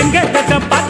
எங்க தட்டப்பா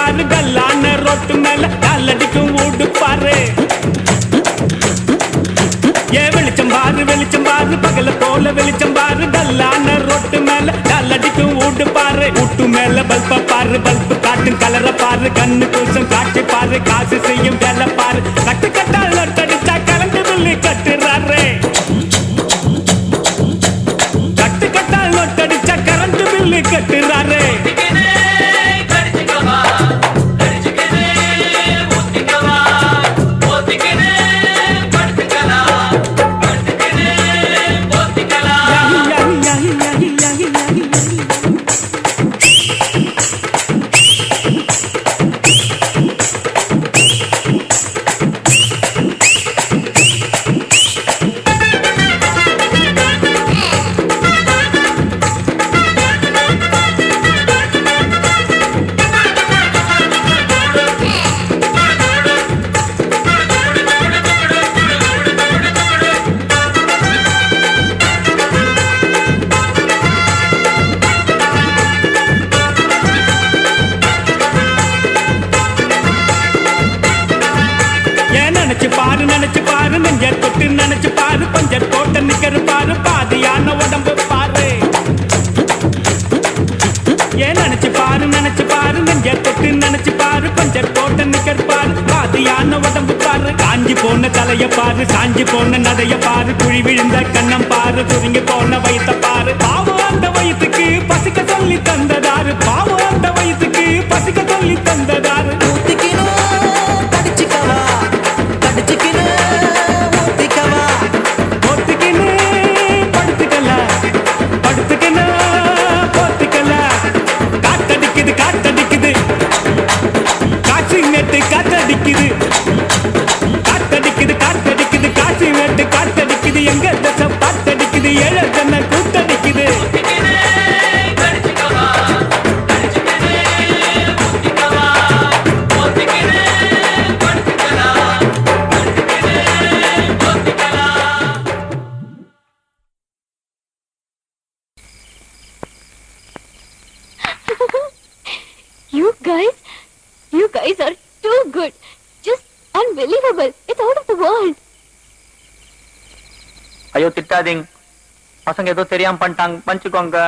பாரு கல்லான ரோட்டு மேல காலடிக்கும் ஓடு பாரு. ஏ வெளிச்சம் பாரு வெளிச்சம் பாரு பகல போல வெளிச்சம் பாரு கல்லான ரோட்டு மேல காலடிக்கும் ஓடு பாரு. ஓட்டு மேல பல்ப பாரு பல்பு காட்டும் கலரை பாரு கண்ணு கோசம் காட்சி பாரு காசு செய்யும் வேலை பாரு. கட்டு கட்டால் பாதியான உடம்பு பாரு காஞ்சி போன தலைய பாரு சாஞ்சி போன நடைய பாரு. குழி விழுந்த கண்ணம் பாரு சுருங்கி போன வயித்த பாரு. பாவம் அந்த வயிற்றுக்கு பசிக்க சொல்லி தந்ததாரு. பாவம் அந்த வயிற்றுக்கு பசிக்க சொல்லி தந்ததாரு. படுத்துக்கல. படுத்துக்கின்னு போத்துக்கல. காத்தடிக்குது காத்தடிக்குது. Guys, you guys are too good. Just unbelievable. It's out of the world. ஐயோ திட்டாதீங்க. பசங்க ஏதோ தெரியாம பண்ணிட்டாங்க. மன்னிச்சுக்கோங்க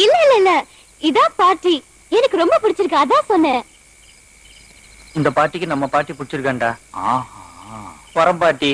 இல்ல இல்ல இல்ல. இதான் பார்ட்டி எனக்கு ரொம்ப பிடிச்சிருக்கு. அதான் சொன்னேன். இந்த பாட்டிக்கு நம்ம பாட்டி பிடிச்சிருக்காண்டா? வரம் பாட்டி.